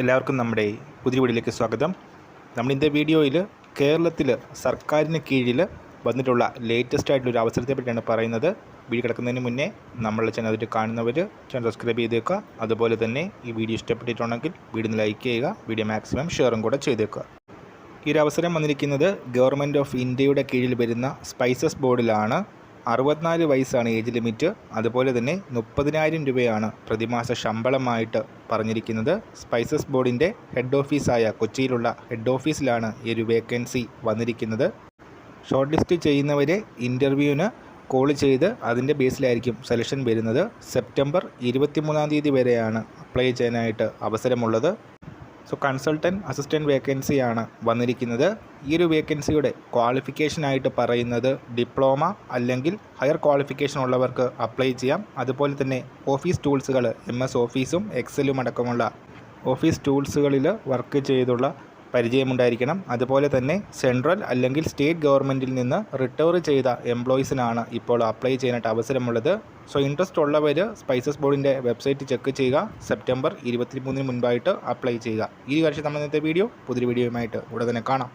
എല്ലാവർക്കും നമ്മുടെ പുതിയ വീഡിയോയിലേക്ക് സ്വാഗതം. നമ്മൾ ഇന്നത്തെ വീഡിയോയിൽ കേരളത്തിൽ സർക്കാരിന് കീഴിൽ വന്നിട്ടുള്ള ലേറ്റസ്റ്റ് ആയിട്ടുള്ള ഒരു അവസരത്തെ പറ്റിയാണ് പറയുന്നത്. വീഡിയോ കിടക്കുന്നതിന് മുന്നേ നമ്മളുടെ ചാനൽ അതിൽ കാണുന്നവർ ചാനൽ സബ്സ്ക്രൈബ് ചെയ്തേക്കുക. അതുപോലെ തന്നെ ഈ വീഡിയോ ഇഷ്ടപ്പെട്ടിട്ടുണ്ടെങ്കിൽ വീഡിയോ ലൈക്ക് ചെയ്യുക വീഡിയോ മാക്സിമം ഷെയറും കൂടെ ചെയ്തേക്കുക. ഈ ഒരു അവസരം വന്നിരിക്കുന്നത് ഗവൺമെന്റ് ഓഫ് ഇന്ത്യയുടെ കീഴിൽ വരുന്ന സ്പൈസസ് ബോർഡിലാണ് അറുപത്തിനാല് വയസ്സാണ് ഏജ് ലിമിറ്റ്. അതുപോലെ തന്നെ മുപ്പതിനായിരം രൂപയാണ് പ്രതിമാസ ശമ്പളമായിട്ട് പറഞ്ഞിരിക്കുന്നത്. സ്പൈസസ് ബോർഡിന്റെ ഹെഡ് ഓഫീസായ കൊച്ചിയിലുള്ള ഹെഡ് ഓഫീസിലാണ് ഈ ഒരു വേക്കൻസി വന്നിരിക്കുന്നത്. ഷോർട്ട് ലിസ്റ്റ് ചെയ്യുന്നവരെ ഇന്റർവ്യൂവിന് കോൾ ചെയ്ത് അതിന്റെ ബേസിലായിരിക്കും സെലക്ഷൻ വരുന്നത്. സെപ്റ്റംബർ ഇരുപത്തിമൂന്നാം തീയതി വരെയാണ് അപ്ലൈ ചെയ്യാനായിട്ട് അവസരമുള്ളത്. സോ കൺസൾട്ടന്റ് അസിസ്റ്റന്റ് വേക്കൻസിയാണ് വന്നിരിക്കുന്നത്. ഈ ഒരു വേക്കൻസിയുടെ ക്വാളിഫിക്കേഷനായിട്ട് പറയുന്നത് ഡിപ്ലോമ അല്ലെങ്കിൽ ഹയർ ക്വാളിഫിക്കേഷൻ ഉള്ളവർക്ക് അപ്ലൈ ചെയ്യാം. അതുപോലെ തന്നെ ഓഫീസ് ടൂൾസുകൾ എം എസ് ഓഫീസും എക്സലും അടക്കമുള്ള ഓഫീസ് ടൂൾസുകളിൽ വർക്ക് ചെയ്തുള്ള പരിചയമുണ്ടായിരിക്കണം. അതുപോലെ തന്നെ സെൻട്രൽ അല്ലെങ്കിൽ സ്റ്റേറ്റ് ഗവൺമെന്റിൽ നിന്ന് റിട്ടയർ ചെയ്ത എംപ്ലോയീസിനാണ് ഇപ്പോൾ അപ്ലൈ ചെയ്യാനായിട്ട് അവസരമുള്ളത്. സോ ഇൻട്രസ്റ്റ് ഉള്ളവർ സ്പൈസസ് ബോർഡിന്റെ വെബ്സൈറ്റ് ചെക്ക് ചെയ്യുക. സെപ്റ്റംബർ ഇരുപത്തി മൂന്നിന് മുൻപായിട്ട് അപ്ലൈ ചെയ്യുക. ഈ വർഷം നമ്മൾ ഇന്നത്തെ വീഡിയോ പുതിയ വീഡിയോയുമായിട്ട് ഉടനെ കാണാം.